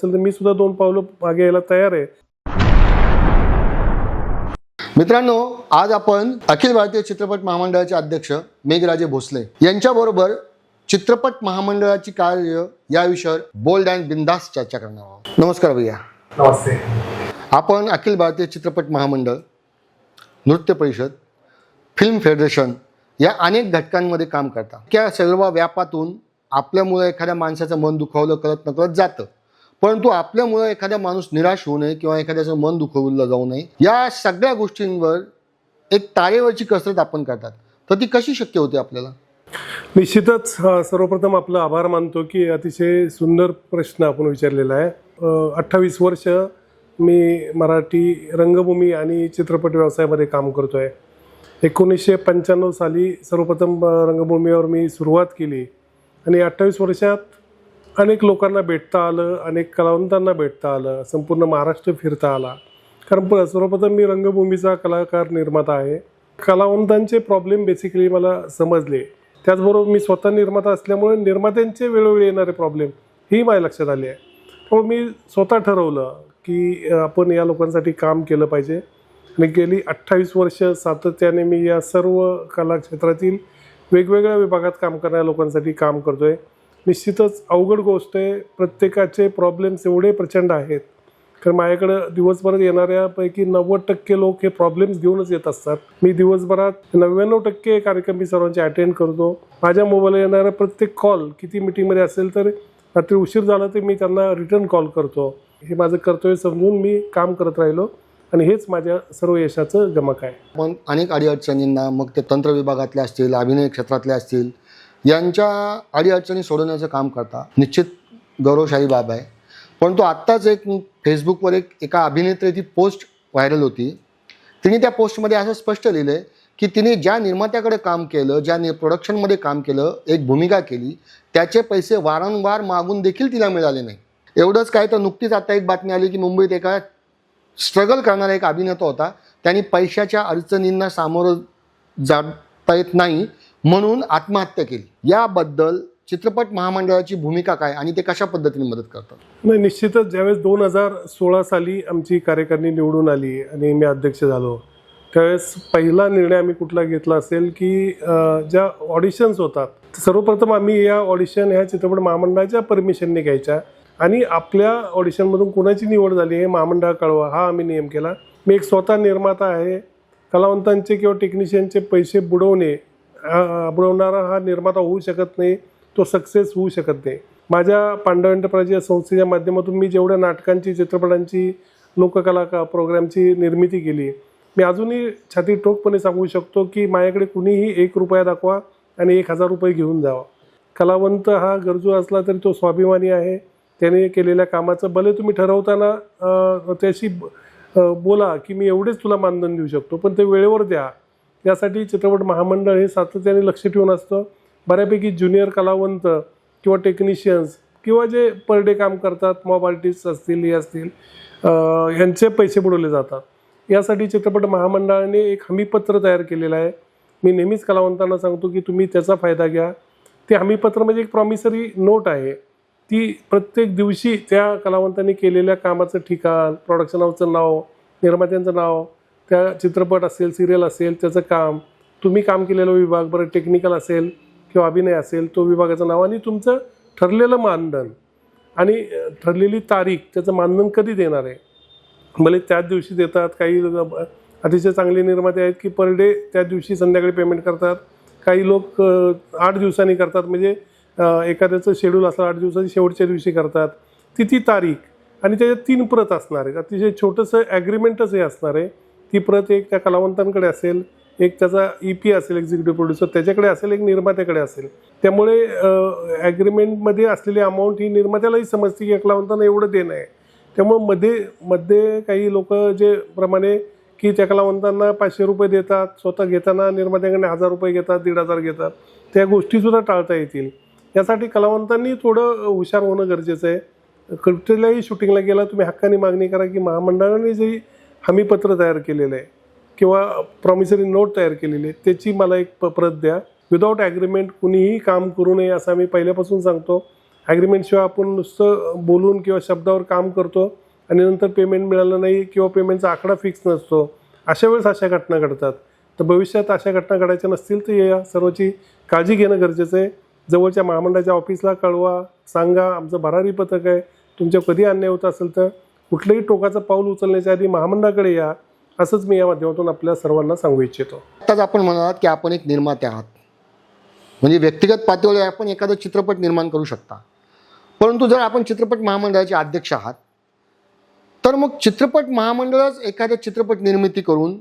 असेल तर मी सुद्धा दोन पावलं मागे यायला तयार आहे. मित्रांनो आज आपण अखिल भारतीय चित्रपट महामंडळाचे अध्यक्ष मेघराजे भोसले यांच्याबरोबर चित्रपट महामंडळाची कार्य या विषयावर बोल्ड अँड बिंदास चर्चा करणार आहोत. नमस्कार भैया. नमस्ते. आपण अखिल भारतीय चित्रपट महामंडळ नृत्य परिषद फिल्म फेडरेशन या अनेक घटकांमध्ये काम करता त्या सर्व व्यापातून आपल्यामुळे एखाद्या माणसाचं मन दुखावलं कळत नकळत जातं. परंतु आपल्यामुळे एखादा माणूस निराश होऊ नये किंवा एखाद्याचं मन दुखवलं जाऊ नये. या सगळ्या गोष्टींवर एक तारेवरची कसरत आपण करतात. तर ती कशी शक्य होते आपल्याला? निश्चितच सर्वप्रथम आपलं आभार मानतो की अतिशय सुंदर प्रश्न आपण विचारलेला आहे. अठ्ठावीस वर्ष मी मराठी रंगभूमी आणि चित्रपट व्यवसायामध्ये काम करतो आहे एकोणीसशे पंच्याण्णव साली सर्वप्रथम रंगभूमीवर मी सुरुवात केली आणि अठ्ठावीस वर्षात अनेक लोकांना भेटता आलं अनेक कलावंतांना भेटता आलं संपूर्ण महाराष्ट्र फिरता आला. कारण सर्वप्रथम मी रंगभूमीचा कलाकार निर्माता आहे. कलावंतांचे प्रॉब्लेम बेसिकली मला समजले. त्याचबरोबर मी स्वतः निर्माता असल्यामुळे निर्मात्यांचे वेळोवेळी येणारे प्रॉब्लेम ही माझ्या लक्षात आले आहे. मग मी स्वतः ठरवलं की आपण या लोकांसाठी काम केलं पाहिजे. आणि गेली अठ्ठावीस वर्ष सातत्याने मी या सर्व कला क्षेत्रातील वेगवेगळ्या विभागात काम करणाऱ्या लोकांसाठी काम करतो आहे निश्चितच अवघड गोष्ट आहे. प्रत्येकाचे प्रॉब्लेम्स एवढे प्रचंड आहेत. कारण माझ्याकडं दिवसभरात येणाऱ्यापैकी नव्वद टक्के लोक हे प्रॉब्लेम्स घेऊनच येत असतात. मी दिवसभरात नव्याण्णव टक्के कार्यक्रम मी सर्वांचे अटेंड करतो. माझ्या मोबाईलला येणारा प्रत्येक कॉल किती मिटिंगमध्ये असेल तर रात्री उशीर झाला तर मी त्यांना रिटर्न कॉल करतो. हे माझं कर्तव्य समजून मी काम करत राहिलो आणि हेच माझ्या सर्व यशाचं गमक आहे. पण अनेक अडीअडचणींना मग ते तंत्र विभागातले असतील अभिनय क्षेत्रातले असतील यांच्या अडीअडचणी सोडवण्याचं काम करता. निश्चित गौरवशाही बाब आहे. परंतु आत्ताच एक फेसबुकवर एक एका अभिनेत्रीची पोस्ट व्हायरल होती. तिने त्या पोस्टमध्ये असं स्पष्ट लिहिलं आहे की तिने ज्या निर्मात्याकडे काम केलं ज्या नि प्रोडक्शनमध्ये काम केलं एक भूमिका केली त्याचे पैसे वारंवार मागून देखील तिला मिळाले नाही. एवढंच काय तर नुकतीच आता एक बातमी आली की मुंबईत एका स्ट्रगल करणारा एक अभिनेता होता. त्यांनी पैशाच्या अडचणींना सामोरं जाता येत नाही. म्हणून आत्महत्या केली. याबद्दल चित्रपट महामंडळाची भूमिका काय आणि ते कशा पद्धतीने मदत करतात? नाही निश्चितच ज्यावेळेस दोन हजार सोळा साली आमची कार्यकारिणी निवडून आली आणि मी अध्यक्ष झालो त्यावेळेस पहिला निर्णय आम्ही कुठला घेतला असेल की ज्या ऑडिशन्स होतात सर्वप्रथम आम्ही या ऑडिशन ह्या चित्रपट महामंडळाच्या परमिशनने घ्यायच्या आणि आपल्या ऑडिशनमधून कोणाची निवड झाली हे महामंडळ कळवा हा आम्ही नियम केला. मी एक स्वतः निर्माता आहे कलावंतांचे किंवा टेक्निशियनचे पैसे बुडवणे अं, बुडवणारा हा निर्माता होऊ शकत नाही तो सक्सेस होऊ शकत नाही. माझ्या पांडव एंटरप्राइज या संस्थेच्या माध्यमातून मी जेवढ्या नाटकांची चित्रपटांची लोककला का प्रोग्रामची निर्मिती केली मी अजूनही छाती ठोकपणे सांगू शकतो की माझ्याकडे कुणीही एक रुपया दाखवा आणि एक हजार रुपये घेऊन जावा. कलावंत हा गरजू असला तरी तो स्वाभिमानी आहे. त्याने केलेल्या कामाचं भले तुम्ही ठरवताना त्याशी बोला की मी एवढेच तुला मानधन देऊ शकतो पण ते वेळेवर द्या. यासाठी चित्रपट महामंडळ हे सातत्याने लक्ष ठेवून असतं. बऱ्यापैकी ज्युनियर कलावंत किंवा टेक्निशियन्स किंवा जे पर डे काम करतात मॉब आर्टिस्ट असतील हे असतील यांचे पैसे बुडवले जातात. यासाठी चित्रपट महामंडळाने एक हमीपत्र तयार केलेलं आहे. मी नेहमीच कलावंतांना सांगतो की तुम्ही त्याचा फायदा घ्या. ते हमीपत्र म्हणजे एक प्रॉमिसरी नोट आहे. ती प्रत्येक दिवशी त्या कलावंतांनी केलेल्या कामाचं ठिकाण प्रोडक्शन हाऊसचं नाव निर्मात्यांचं नाव त्या चित्रपट असेल सिरियल असेल त्याचं काम तुम्ही काम केलेला विभाग बरं टेक्निकल असेल किंवा अभिनय असेल तो विभागाचं नाव आणि तुमचं ठरलेलं मानधन. आणि ठरलेली तारीख त्याचं मानधन कधी देणार आहे? भले त्याच दिवशी देतात काही अतिशय चांगले निर्माते आहेत की पर डे त्या दिवशी संध्याकाळी पेमेंट करतात. काही लोक आठ दिवसांनी करतात म्हणजे एखाद्याचं शेड्यूल असलं आठ दिवसाची शेवटच्या दिवशी करतात. ती ती तारीख. आणि त्याच्यात तीन प्रत असणार आहेत. अतिशय छोटंसं ॲग्रीमेंटच हे असणार आहे. ती प्रत एक त्या कलावंतांकडे असेल एक त्याचा ई पी असेल एक्झिक्युटिव्ह प्रोड्युसर त्याच्याकडे असेल एक निर्मात्याकडे असेल. त्यामुळे ॲग्रीमेंटमध्ये असलेली अमाऊंट ही निर्मात्यालाही समजते की कलावंतांना एवढं देणं आहे. त्यामुळे मध्ये मध्ये काही लोक जे प्रमाणे की त्या कलावंतांना पाचशे रुपये देतात स्वतः घेताना निर्मात्याकडे हजार रुपये घेतात दीड हजार घेतात त्या गोष्टीसुद्धा टाळता येतील. यासाठी कलावंतांनी थोडं हुशार होणं गरजेचं आहे. कुठल्याही शूटिंगला गेला तुम्ही हक्काने मागणी करा की महामंडळाने जे हमीपत्र तयार केलेलं आहे किंवा प्रॉमिसरी नोट तयार केलेली आहे त्याची मला एक प- प्रत द्या. विदाऊट ॲग्रीमेंट कुणीही काम करू नये असं आम्ही पहिल्यापासून सांगतो. ॲग्रीमेंटशिवाय आपण नुसतं बोलून किंवा शब्दावर काम करतो आणि नंतर पेमेंट मिळालं नाही किंवा पेमेंटचा आकडा फिक्स नसतो. अशा वेळेस अशा घटना घडतात. तर भविष्यात अशा घटना घडायच्या नसतील तर या सर्वाची काळजी घेणं गरजेचं आहे. जवळच्या महामंडळाच्या ऑफिसला कळवा सांगा. आमचं भरारी पथक आहे. तुमच्या कधी अन्याय होत असेल तर कुठलंही टोकाचं पाऊल उचलण्याच्या आधी महामंडळाकडे या असंच मी या माध्यमातून आपल्या सर्वांना सांगू इच्छितो. आत्ताच आपण म्हणालात की आपण एक निर्माते आहात. म्हणजे व्यक्तिगत पातळीवर आपण एखादा चित्रपट निर्माण करू शकता. परंतु जर आपण चित्रपट महामंडळाचे अध्यक्ष आहात तर मग चित्रपट महामंडळच एखाद्या चित्रपट निर्मिती करून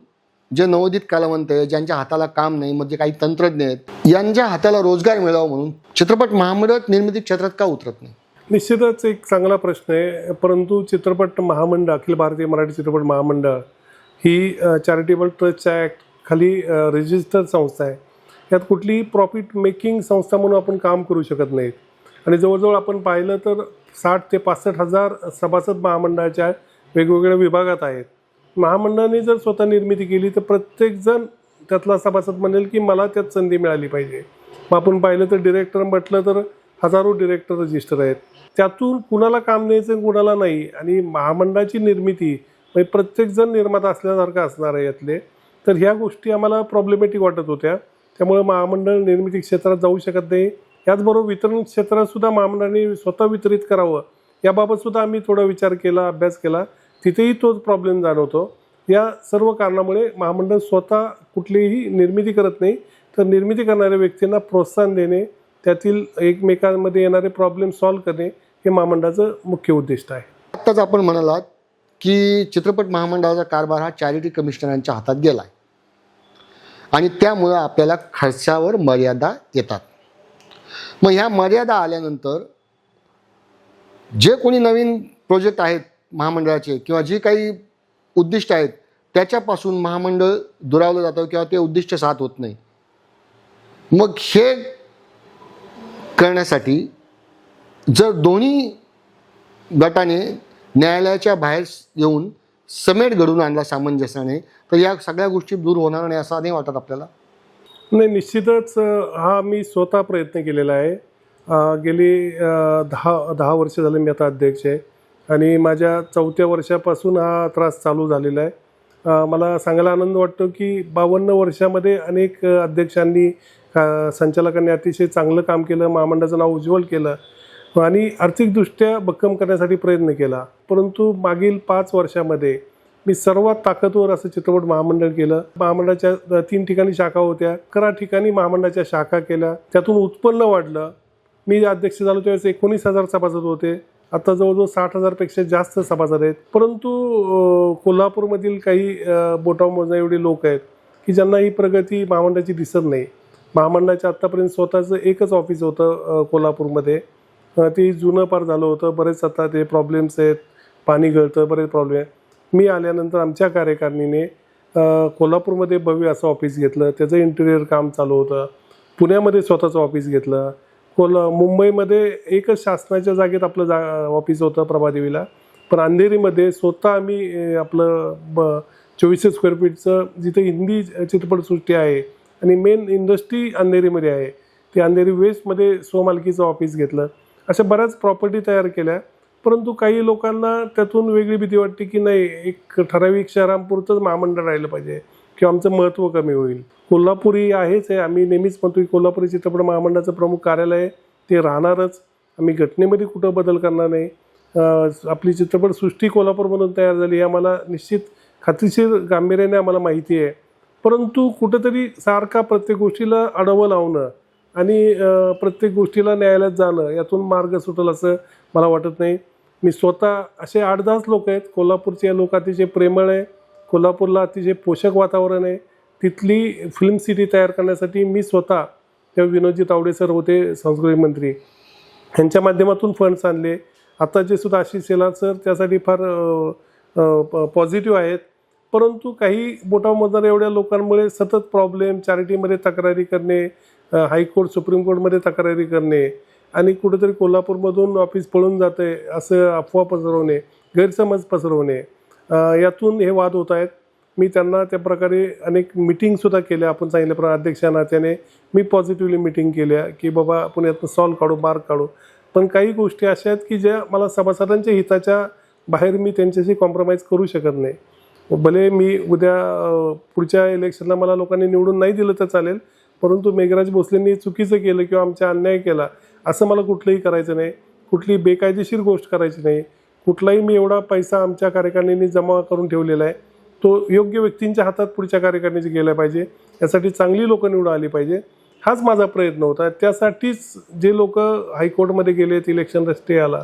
जे नवोदित कलावंत आहे ज्यांच्या हाताला काम नाही म्हणजे काही तंत्रज्ञ आहेत यांच्या हाताला रोजगार मिळावा म्हणून चित्रपट महामंडळ निर्मिती क्षेत्रात का उतरत नाही? निश्चितच एक चांगला प्रश्न आहे. परंतु चित्रपट महामंडळ अखिल भारतीय मराठी चित्रपट महामंडळ ही चॅरिटेबल ट्रस्टच्या ॲक्ट खाली रजिस्टर्ड संस्था आहे. यात कुठलीही प्रॉफिट मेकिंग संस्था म्हणून आपण काम करू शकत नाहीत. आणि जवळजवळ आपण पाहिलं तर साठ ते पासष्ट हजार सभासद महामंडळाच्या वेगवेगळ्या विभागात आहेत. महामंडळाने जर स्वतः निर्मिती केली तर प्रत्येकजण त्यातला सभासद म्हणेल की मला त्यात संधी मिळाली पाहिजे. मग आपण पाहिलं तर डिरेक्टर म्हटलं तर हजारो डिरेक्टर रजिस्टर आहेत. त्यातून कुणाला काम द्यायचं कुणाला नाही. आणि महामंडळाची निर्मिती म्हणजे प्रत्येकजण निर्माता असल्यासारखं असणार आहे यातले. तर ह्या गोष्टी आम्हाला प्रॉब्लेमॅटिक वाटत होत्या. त्यामुळे महामंडळ निर्मिती क्षेत्रात जाऊ शकत नाही. याचबरोबर वितरण क्षेत्रात सुद्धा महामंडळाने स्वतः वितरित करावं. याबाबत सुद्धा आम्ही थोडा विचार केला अभ्यास केला. तिथेही तोच प्रॉब्लेम जाणवतो या सर्व कारणामुळे महामंडळ स्वतः कुठलीही निर्मिती करत नाही. तर निर्मिती करणाऱ्या व्यक्तींना प्रोत्साहन देणे त्यातील एकमेकांमध्ये येणारे प्रॉब्लेम सॉल्व्ह करणे हे महामंडळाचं मुख्य उद्दिष्ट आहे. आत्ताच आपण म्हणालात की चित्रपट महामंडळाचा कारभार हा चॅरिटी कमिशनरांच्या हातात गेला आहे आणि त्यामुळं आपल्याला खर्चावर मर्यादा येतात. मग ह्या मर्यादा आल्यानंतर जे कोणी नवीन प्रोजेक्ट आहेत महामंडळाचे किंवा जी काही उद्दिष्ट आहेत त्याच्यापासून महामंडळ दुरावलं जातं किंवा ते उद्दिष्ट साथ होत नाही. मग हे करण्यासाठी जर दोन्ही गटाने न्यायालयाच्या बाहेर येऊन समेट घडून आणला सामंजस्याने तर या सगळ्या गोष्टी दूर होणार नाही असं नाही वाटत आपल्याला? नाही निश्चितच हा मी स्वतः प्रयत्न केलेला आहे. गेली दहा दहा वर्ष झाले मी आता अध्यक्ष आहे. आणि माझ्या चौथ्या वर्षापासून हा त्रास चालू झालेला आहे. मला सांगायला आनंद वाटतो की बावन्न वर्षामध्ये अनेक अध्यक्षांनी संचालकांनी अतिशय चांगलं काम केलं महामंडळाचं नाव उज्ज्वल केलं. आणि आर्थिकदृष्ट्या भक्कम करण्यासाठी प्रयत्न केला. परंतु मागील पाच वर्षामध्ये मी सर्वात ताकदवर असं चित्रपट महामंडळ केलं. महामंडळाच्या तीन ठिकाणी शाखा होत्या. अकरा ठिकाणी महामंडळाच्या शाखा केल्या. त्यातून उत्पन्न वाढलं. मी अध्यक्ष झालो त्यावेळेस एकोणीस हजार सभासद होते. आता जवळजवळ साठ हजारपेक्षा जास्त सभासद आहेत. परंतु कोल्हापूरमधील काही बोटाव मोजा एवढे लोक आहेत की ज्यांना ही प्रगती महामंडळाची दिसत नाही. महामंडळाच्या आत्तापर्यंत स्वतःचं एकच ऑफिस होतं कोल्हापूरमध्ये. ते जुनं पार झालं होतं. बरेच आता ते प्रॉब्लेम्स आहेत. पाणी गळतं बरेच प्रॉब्लेम आहेत. मी आल्यानंतर आमच्या कार्यकारिणीने कोल्हापूरमध्ये भव्य असं ऑफिस घेतलं. त्याचं इंटिरियर काम चालू होतं. पुण्यामध्ये स्वतःचं ऑफिस घेतलं. कोल्हा मुंबईमध्ये एकच शासनाच्या जागेत आपलं जा ऑफिस होतं प्रभादेवीला. पण अंधेरीमध्ये स्वतः आम्ही आपलं ब चोवीसशे स्क्वेअर फीटचं जिथे हिंदी चित्रपटसृष्टी आहे आणि मेन इंडस्ट्री अंधेरीमध्ये आहे. ते अंधेरी वेस्टमध्ये स्वमालकीचं ऑफिस घेतलं. अशा बऱ्याच प्रॉपर्टी तयार केल्या. परंतु काही लोकांना त्यातून वेगळी भीती वाटते की नाही एक ठराविक शहरांपुरतंच महामंडळ राहिलं पाहिजे किंवा आमचं महत्त्व कमी होईल. कोल्हापुरी आहेच आहे. आम्ही नेहमीच म्हणतो की कोल्हापुरी चित्रपट महामंडळाचं प्रमुख कार्यालय आहे. ते राहणारच. आम्ही घटनेमध्ये कुठं बदल करणार नाही. अं, आपली चित्रपटसृष्टी कोल्हापूरमधून तयार झाली हे आम्हाला निश्चित खात्रीशीर गांभीर्याने आम्हाला माहिती आहे. परंतु कुठंतरी सारखा प्रत्येक गोष्टीला अडवं लावणं आणि प्रत्येक गोष्टीला न्यायालयात जाणं यातून मार्ग सुटेल असं मला वाटत नाही. मी स्वतः असे आठ दहाच लोक आहेत. कोल्हापूरचे लोक अतिशय प्रेमळ आहे. कोल्हापूरला अतिशय पोषक वातावरण आहे. तिथली फिल्म सिटी तयार करण्यासाठी मी स्वतः तेव्हा विनोदजी तावडे सर होते सांस्कृतिक मंत्री. यांच्या माध्यमातून फंड्स आणले. आताचे सुद्धा आशिष शेलार सर त्यासाठी फार पॉझिटिव्ह आहेत. परंतु काही मोठा मतदार एवढ्या लोकांमुळे सतत प्रॉब्लेम चॅरिटीमध्ये तक्रारी करणे हायकोर्ट सुप्रीम कोर्टमध्ये तक्रारी करणे आणि कुठेतरी कोल्हापूरमधून ऑफिस पळून जाते असं अफवा पसरवणे गैरसमज पसरवणे यातून हे वाद होत आहेत. मी त्यांना त्या प्रकारे अनेक मिटिंगसुद्धा केल्या. आपण सांगितल्याप्रमाणे अध्यक्षांना त्याने मी पॉझिटिव्हली मिटिंग केल्या की बाबा आपण यातनं सॉल्व काढू मार्ग काढू. पण काही गोष्टी अशा आहेत की ज्या मला सभासदांच्या हिताच्या बाहेर मी त्यांच्याशी कॉम्प्रोमाइज करू शकत नाही. भले मी उद्या पुढच्या इलेक्शनला मला लोकांनी निवडून नाही दिलं तर चालेल परंतु मेघराज भोसलेंनी चुकीचं केलं किंवा आमच्या अन्याय केला असं मला कुठलंही करायचं नाही. कुठली बेकायदेशीर गोष्ट करायची नाही. कुठलाही मी एवढा पैसा आमच्या कार्यकारिणीने जमा करून ठेवलेला आहे तो योग्य व्यक्तींच्या हातात पुढच्या कार्यकारिणीची गेला पाहिजे. यासाठी चांगली लोकं निवडून आली पाहिजे. हाच माझा प्रयत्न होता. त्यासाठीच जे लोक हायकोर्टमध्ये गेलेत इलेक्शन रस्ते आला.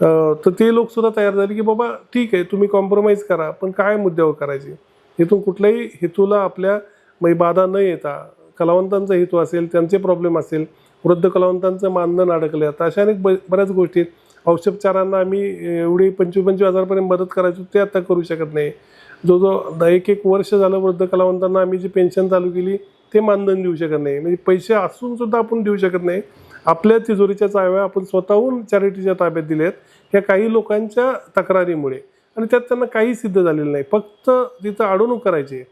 तर ते लोकसुद्धा तयार झाले की बाबा ठीक आहे तुम्ही कॉम्प्रोमाइज करा पण काय मुद्द्यावर करायचे? इथून कुठल्याही हेतूला आपल्या बाधा न येता कलावंतांचा हेतू असेल त्यांचे प्रॉब्लेम असेल वृद्ध कलावंतांचं मानधन अडकले आता अशा अनेक ब बऱ्याच गोष्टी आहेत. औषधोपचारांना आम्ही एवढी पंचवीस पंचवीस हजारपर्यंत मदत करायचो ते आता करू शकत नाही. जो जो एक एक वर्ष झालं वृद्ध कलावंतांना आम्ही जी पेन्शन चालू केली ते मानधन देऊ शकत नाही. म्हणजे पैसे असून सुद्धा आपण देऊ शकत नाही. आपल्या तिजोरीच्या चाव्या आपण स्वतःहून चॅरिटीच्या ताब्यात दिल्या आहेत ह्या काही लोकांच्या तक्रारीमुळे. आणि त्यात त्यांना काही सिद्ध झालेलं नाही. फक्त तिथं अडवणूक करायची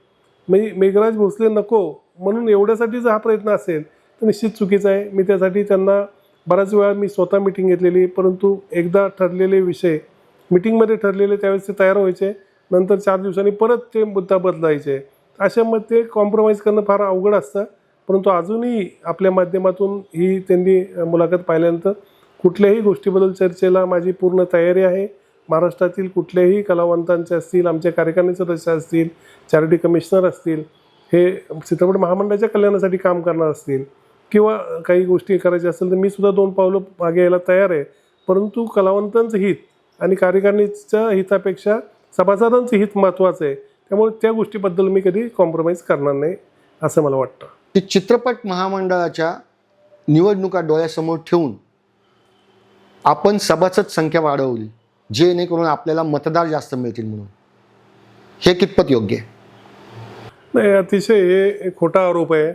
म्हणजे मेघराज भोसले नको. म्हणून एवढ्यासाठी जर हा प्रयत्न असेल तर निश्चित चुकीचा आहे. मी त्यासाठी त्यांना बऱ्याच वेळा मी स्वतः मिटिंग घेतलेली परंतु एकदा ठरलेले विषय मिटिंगमध्ये ठरलेले त्यावेळेस ते तयार व्हायचे. नंतर चार दिवसांनी परत ते मुद्दा बदलायचे. अशामध्ये कॉम्प्रोमाइज करणं फार अवघड असतं परंतु अजूनही आपल्या माध्यमातून ही त्यांनी मुलाखत पाहिल्यानंतर कुठल्याही गोष्टीबद्दल चर्चेला माझी पूर्ण तयारी आहे. महाराष्ट्रातील कुठल्याही कलावंतांचे असतील आमच्या कार्यकारिणी सदस्य असतील चॅरिटी कमिशनर असतील हे चित्रपट महामंडळाच्या कल्याणासाठी काम करणार असतील किंवा काही गोष्टी करायच्या असतील तर मी सुद्धा दोन पावलं मागे यायला तयार आहे. परंतु कलावंतांचं हित आणि कार्यकारिणीच्या हितापेक्षा सभासदांचं हित महत्त्वाचं आहे. त्यामुळे त्या गोष्टीबद्दल मी कधी कॉम्प्रोमाइज करणार नाही असं मला वाटतं. की चित्रपट महामंडळाच्या निवडणुका डोळ्यासमोर ठेवून आपण सभासद संख्या वाढवली जेणेकरून आपल्याला मतदार जास्त मिळतील म्हणून. हे कितपत योग्य आहे? नाही अतिशय हे एक खोटा आरोप आहे.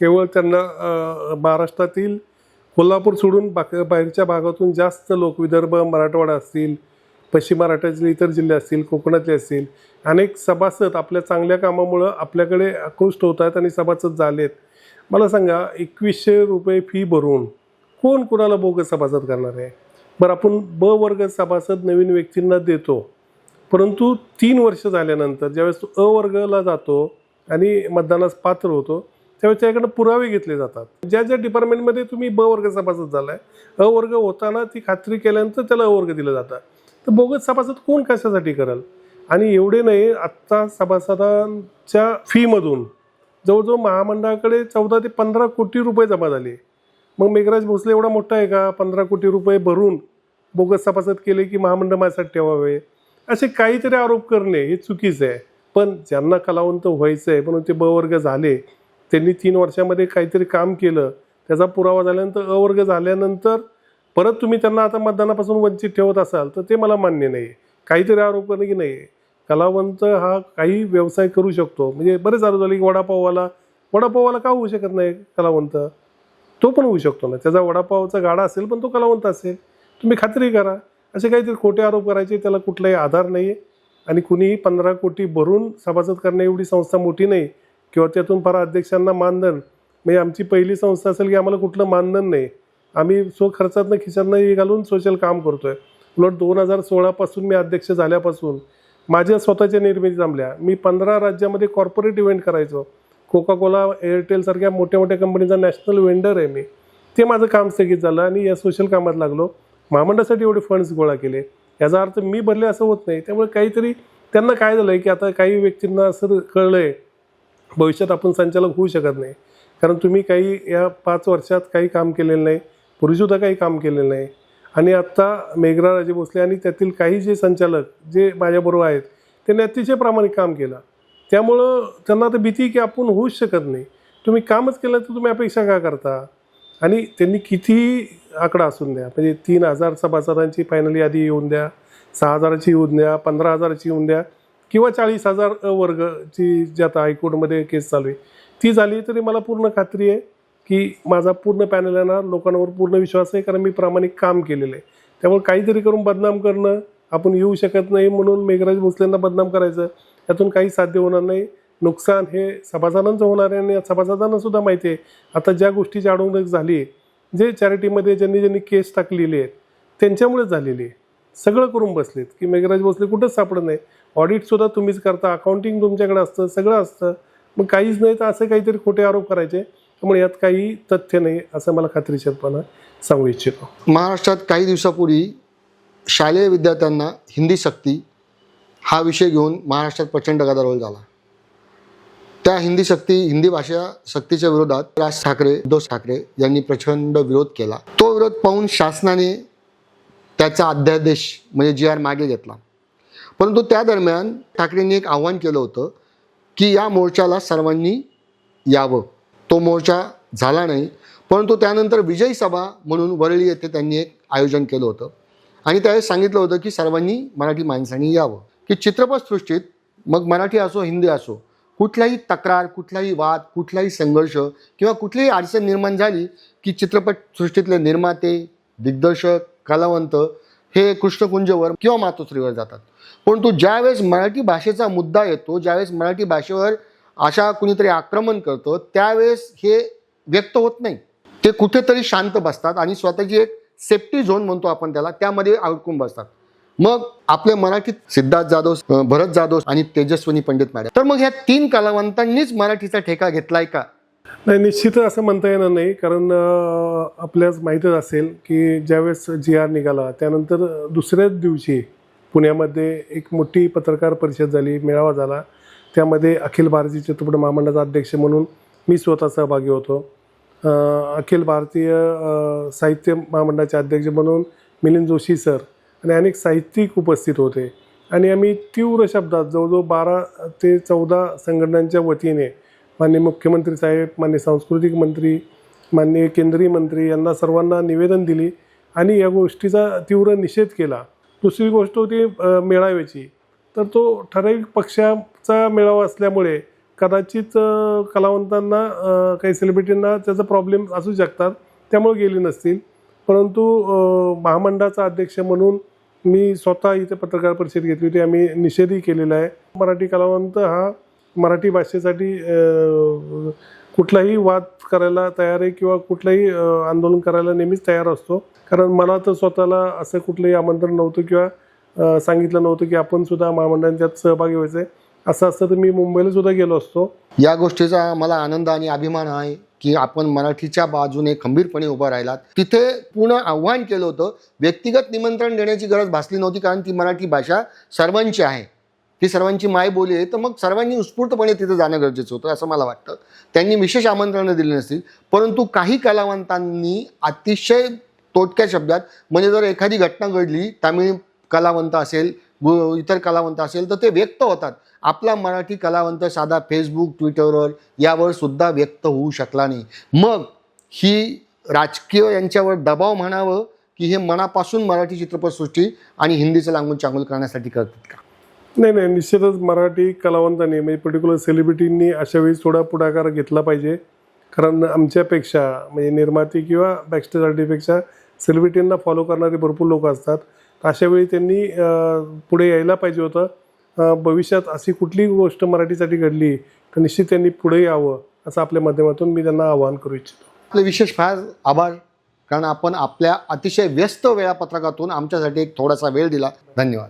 केवळ त्यांना महाराष्ट्रातील कोल्हापूर सोडून बाक बाहेरच्या भागातून जास्त लोक विदर्भ मराठवाडा असतील पश्चिम महाराष्ट्रातील इतर जिल्हे असतील कोकणातले असतील अनेक सभासद आपल्या चांगल्या कामामुळं आपल्याकडे आकृष्ट होत आहेत आणि सभासद झालेत मला सांगा एकवीसशे रुपये फी भरून कोण कुणाला बोगस सभासद करणार आहे? बरं आपण ब वर्ग सभासद नवीन व्यक्तींना देतो. परंतु तीन वर्ष झाल्यानंतर ज्यावेळेस तो अ वर्गला जातो आणि मतदानास पात्र होतो. त्यावेळेस पुरावे घेतले जातात. ज्या ज्या डिपार्टमेंटमध्ये तुम्ही ब वर्ग सभासद झालाय अ वर्ग होताना ती खात्री केल्यानंतर त्याला अ वर्ग दिलं जातं. तर बोगस सभासद कोण कशासाठी करेल? आणि एवढे नाही आत्ता सभासदांच्या फीमधून जवळजवळ महामंडळाकडे चौदा ते पंधरा कोटी रुपये जमा झाले. मग मेघराज भोसले एवढा मोठा आहे का? पंधरा कोटी रुपये भरून बोगस सभासद केले की महामंडळ माझ्यासाठी ठेवावे? असे काहीतरी आरोप करणे हे चुकीचं आहे. पण ज्यांना कलावंत व्हायचं आहे म्हणून ते ब वर्ग झाले. त्यांनी तीन वर्षामध्ये काहीतरी काम केलं. त्याचा पुरावा झाल्यानंतर अवर्ग झाल्यानंतर परत तुम्ही त्यांना आता मतदानापासून वंचित ठेवत असाल तर ते मला मान्य नाही काहीतरी आरोप करणं की नाही कलावंत हा काही व्यवसाय करू शकतो. म्हणजे बरेच आरोप झाले की वडापाववाला वडापाववाला का होऊ शकत नाही कलावंत? तो पण होऊ शकतो ना. त्याचा वडापावचा गाडा असेल पण तो कलावंत असेल. तुम्ही खात्री करा. असे काहीतरी खोटे आरोप करायचे त्याला कुठलाही आधार नाही आहे आणि कुणीही पंधरा कोटी भरून सभासद करण्या एवढी संस्था मोठी नाही किंवा त्यातून फार अध्यक्षांना मानधन. म्हणजे आमची पहिली संस्था असेल की आम्हाला कुठलं मानधन नाही. आम्ही स्वखर्चातनं खिशातनं हे घालून सोशल काम करतोय. उलट दोन हजार सोळापासून मी अध्यक्ष झाल्यापासून माझ्या स्वतःच्या निर्मिती जमल्या मी पंधरा राज्यामध्ये कॉर्पोरेट इव्हेंट करायचो. कोका कोला एअरटेलसारख्या मोठ्या मोठ्या कंपनीचा नॅशनल वेंडर आहे मी. ते माझं काम स्थगित झालं आणि या सोशल कामात लागलो. महामंडळासाठी एवढे फंड्स गोळा केले. याचा अर्थ मी भरले असं होत नाही. त्यामुळे काहीतरी त्यांना काय झालं आहे की आता काही व्यक्तींना असं कळलं आहे भविष्यात आपण संचालक होऊ शकत नाही. कारण तुम्ही काही या पाच वर्षात काही काम केलेलं नाही पूर्वीसुद्धा काही काम केलेलं नाही. आणि आत्ता मेघरा राजे भोसले आणि त्यातील काही जे संचालक जे माझ्याबरोबर आहेत त्यांनी अतिशय प्रामाणिक काम केलं. त्यामुळं त्यांना आता भीती की आपण होऊच शकत नाही. तुम्ही कामच केलं तर तुम्ही अपेक्षा का करता? आणि त्यांनी किती आकडा असून द्या? म्हणजे तीन हजार सभासदांची फायनल यादी येऊन द्या सहा हजाराची येऊन द्या पंधरा हजाराची येऊन द्या किंवा चाळीस हजार वर्गची जी आता हायकोर्टमध्ये केस चालू आहे ती झाली तरी मला पूर्ण खात्री आहे की माझा पूर्ण पॅनल येणार लोकांवर पूर्ण विश्वास आहे कारण मी प्रामाणिक काम केलेलं आहे. त्यामुळे काहीतरी करून बदनाम करणं आपण येऊ शकत नाही म्हणून मेघराज भोसलेंना बदनाम करायचं यातून काही साध्य होणार नाही. नुकसान हे सभासदांचं होणार आहे आणि सभासदांना सुद्धा माहिती आहे. आता ज्या गोष्टीची अडवणूक झाली आहे जे चॅरिटीमध्ये ज्यांनी ज्यांनी केस टाकलेली आहेत त्यांच्यामुळेच झालेली आहे. सगळं करून बसलेत की मेघराज भोसले कुठंच सापडत नाही. ऑडिटसुद्धा तुम्हीच करता अकाउंटिंग तुमच्याकडे असतं सगळं असतं. मग काहीच नाही तर असे काहीतरी खोटे आरोप करायचे. त्यामुळे यात काही तथ्य नाही असं मला खात्रीशीरपणा सांगू इच्छितो. महाराष्ट्रात काही दिवसापूर्वी शालेय विद्यार्थ्यांना हिंदी सक्ती हा विषय घेऊन महाराष्ट्रात प्रचंड गदारोळ झाला. त्या हिंदी शक्ती हिंदी भाषा शक्तीच्या विरोधात राज ठाकरे उद्धव ठाकरे यांनी प्रचंड विरोध केला. तो विरोध पाहून शासनाने त्याचा अध्यादेश म्हणजे जी आर मागे घेतला. परंतु त्या दरम्यान ठाकरेंनी एक आव्हान केलं होतं की या मोर्चाला सर्वांनी यावं. तो मोर्चा झाला नाही परंतु त्यानंतर विजयी सभा म्हणून वरळी येथे त्यांनी एक आयोजन केलं होतं. आणि त्यावेळेस सांगितलं होतं की सर्वांनी मराठी माणसांनी यावं. की चित्रपटसृष्टीत मग मराठी असो हिंदी असो कुठलाही तक्रार कुठलाही वाद कुठलाही संघर्ष किंवा कुठलीही अडचण निर्माण झाली की चित्रपटसृष्टीतले निर्माते दिग्दर्शक कलावंत हे कृष्णकुंजवर किंवा मातोश्रीवर जातात. परंतु ज्यावेळेस मराठी भाषेचा मुद्दा येतो ज्यावेळेस मराठी भाषेवर अशा कुणीतरी आक्रमण करतं त्यावेळेस हे व्यक्त होत नाही. ते कुठेतरी शांत बसतात आणि स्वतःची एक सेफ्टी झोन म्हणतो आपण त्याला त्यामध्ये अडकून बसतात. मग आपल्या मराठीत सिद्धार्थ जाधव भरत जाधव आणि तेजस्विनी पंडित मॅडम. तर मग ह्या तीन कलावंतांनीच मराठीचा ठेका घेतलाय का? नाही निश्चितच असं म्हणता येणार नाही कारण आपल्यास माहीतच असेल की ज्यावेळेस जी आर निघाला त्यानंतर दुसऱ्याच दिवशी पुण्यामध्ये एक मोठी पत्रकार परिषद झाली मेळावा झाला. त्यामध्ये अखिल भारतीय चित्रपट महामंडळाचा अध्यक्ष म्हणून मी स्वतः सहभागी होतो. अखिल भारतीय साहित्य महामंडळाचे अध्यक्ष म्हणून मिलिंद जोशी सर आणि अनेक साहित्यिक उपस्थित होते. आणि आम्ही तीव्र शब्दात जवळजवळ बारा ते चौदा संघटनांच्या वतीने माननीय मुख्यमंत्री साहेब माननीय सांस्कृतिक मंत्री माननीय केंद्रीय मंत्री यांना सर्वांना निवेदन दिली आणि या गोष्टीचा तीव्र निषेध केला. दुसरी गोष्ट होती मेळाव्याची. तर तो ठराविक पक्षाचा मेळावा असल्यामुळे कदाचित कलावंतांना काही सेलिब्रिटींना त्याचा प्रॉब्लेम असू शकतात त्यामुळे गेली नसतील. परंतु महामंडळाचा अध्यक्ष म्हणून मी स्वतः इथे पत्रकार परिषद घेतली होती. आम्ही निषेधही केलेला आहे. मराठी कलावंत हा मराठी भाषेसाठी कुठलाही वाद करायला तयार आहे किंवा कुठलंही आंदोलन करायला नेहमीच तयार असतो. कारण मला तर स्वतःला असं कुठलंही आमंत्रण नव्हतं किंवा सांगितलं नव्हतं की आपण सुद्धा महामंडळात सहभागी व्हायचं आहे असं असतं तर मी मुंबईला सुद्धा गेलो असतो. या गोष्टीचा मला आनंद आणि अभिमान आहे. की आपण मराठीच्या बाजूने खंबीरपणे उभा राहिलात. तिथे पूर्ण आव्हान केलं होतं. व्यक्तिगत निमंत्रण देण्याची गरज भासली नव्हती कारण ती मराठी भाषा सर्वांची आहे. ती सर्वांची मायबोली आहे. तर मग सर्वांनी उत्स्फूर्तपणे तिथं जाणं गरजेचं होतं असं मला वाटतं. त्यांनी विशेष आमंत्रणं दिली नसतील. परंतु काही कलावंतांनी अतिशय तोटक्या शब्दात म्हणजे जर एखादी घटना घडली तामिळ कलावंत असेल इतर कलावंत असेल तर ते व्यक्त होतात. आपला मराठी कलावंत साधा फेसबुक ट्विटरवर यावर सुद्धा व्यक्त होऊ शकला नाही. मग ही राजकीय यांच्यावर दबाव म्हणावं की हे मनापासून मराठी चित्रपटसृष्टी आणि हिंदीचं लागून चांगलं करण्यासाठी करतात का? नाही नाही निश्चितच मराठी कलावंतांनी म्हणजे पर्टिक्युलर सेलिब्रिटींनी अशा वेळी थोडा पुढाकार घेतला पाहिजे. कारण आमच्यापेक्षा म्हणजे निर्माती किंवा बॅकस्टेज आर्टीपेक्षा सेलिब्रिटींना फॉलो करणारे भरपूर लोक असतात. अशा वेळी त्यांनी पुढे यायला पाहिजे होतं. भविष्यात अशी कुठलीही गोष्ट मराठीसाठी घडली तर निश्चित त्यांनी पुढे यावं असं आपल्या माध्यमातून मी त्यांना आवाहन करू इच्छितो. आपले विशेष फार आभार कारण आपण आपल्या अतिशय व्यस्त वेळापत्रकातून आमच्यासाठी एक थोडासा वेळ दिला. धन्यवाद.